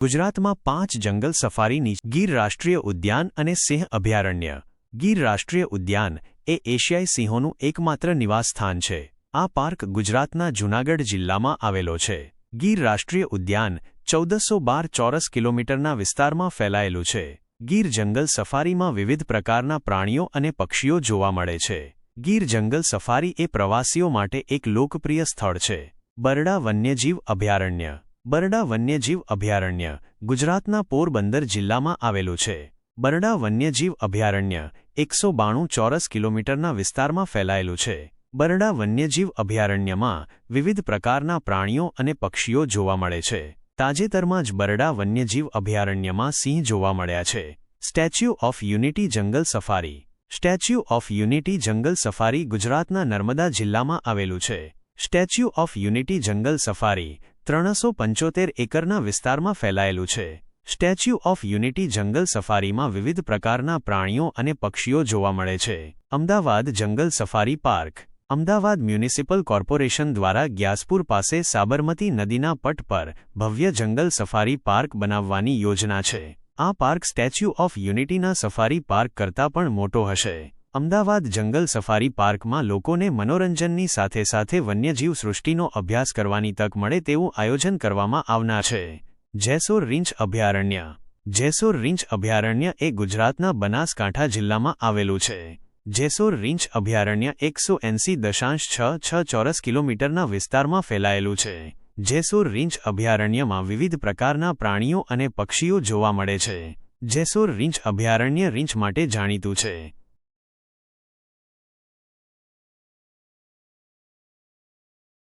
ગુજરાતમાં પાંચ જંગલ સફારીની ગીર રાષ્ટ્રીય ઉદ્યાન અને સિંહ અભયારણ્ય. ગીર રાષ્ટ્રીય ઉદ્યાન એ એશિયાઈ સિંહોનું એકમાત્ર નિવાસસ્થાન છે. આ પાર્ક ગુજરાતના જૂનાગઢ જિલ્લામાં આવેલો છે. ગીર રાષ્ટ્રીય ઉદ્યાન ચૌદસો બાર ચોરસ કિલોમીટરના વિસ્તારમાં ફેલાયેલું છે. ગીર જંગલ સફારીમાં વિવિધ પ્રકારના પ્રાણીઓ અને પક્ષીઓ જોવા મળે છે. ગીર જંગલ સફારી એ પ્રવાસીઓ માટે એક લોકપ્રિય સ્થળ છે. બરડા વન્યજીવ અભયારણ્ય. બરડા વન્યજીવ અભયારણ્ય, ગુજરાતના પોરબંદર જિલ્લામાં આવેલું છે. બરડા વન્યજીવ અભયારણ્ય, એકસો બાણું ચોરસ કિલોમીટરના વિસ્તારમાં ફેલાયેલું છે. બરડા વન્યજીવ અભયારણ્યમાં વિવિધ પ્રકારના પ્રાણીઓ અને પક્ષીઓ જોવા મળે છે. તાજેતરમાં જ બરડા વન્યજીવ અભયારણ્યમાં સિંહ જોવા મળ્યા છે. Statue of unity jungle safari. Statue of unity jungle safari ગુજરાતના નર્મદા જિલ્લામાં આવેલું છે. Statue of unity jungle safari ત્રણસો પંચોતેર એકરના વિસ્તારમાં ફેલાયેલું છે. સ્ટેચ્યુ ઓફ યુનિટી જંગલ સફારીમાં વિવિધ પ્રકારના પ્રાણીઓ અને પક્ષીઓ જોવા મળે છે. Ahmedabad jungle safari park. Ahmedabad municipal corporation દ્વારા ગ્યાસપુર પાસે સાબરમતી નદીના પટ પર ભવ્ય જંગલ સફારી પાર્ક બનાવવાની યોજના છે. આ પાર્ક સ્ટેચ્યુ ઓફ યુનિટીના સફારી પાર્ક કરતાં પણ મોટો હશે. અમદાવાદ જંગલ સફારી પાર્કમાં લોકોને મનોરંજનની સાથે સાથે વન્યજીવ સૃષ્ટિનો અભ્યાસ કરવાની તક મળે તેવું આયોજન કરવામાં આવનાર છે. જેસોર રીંછ અભયારણ્ય. જેસોર રીંછ અભયારણ્ય એ ગુજરાતના બનાસકાંઠા જિલ્લામાં આવેલું છે. જેસોર રીંછ અભયારણ્ય એકસો એંસી દશાંશ છ છ ચોરસ કિલોમીટરના વિસ્તારમાં ફેલાયેલું છે. જેસોર રીંછ અભયારણ્યમાં વિવિધ પ્રકારના પ્રાણીઓ અને પક્ષીઓ જોવા મળે છે. જેસોર રીંછ અભયારણ્ય રીંછ માટે જાણીતું છે.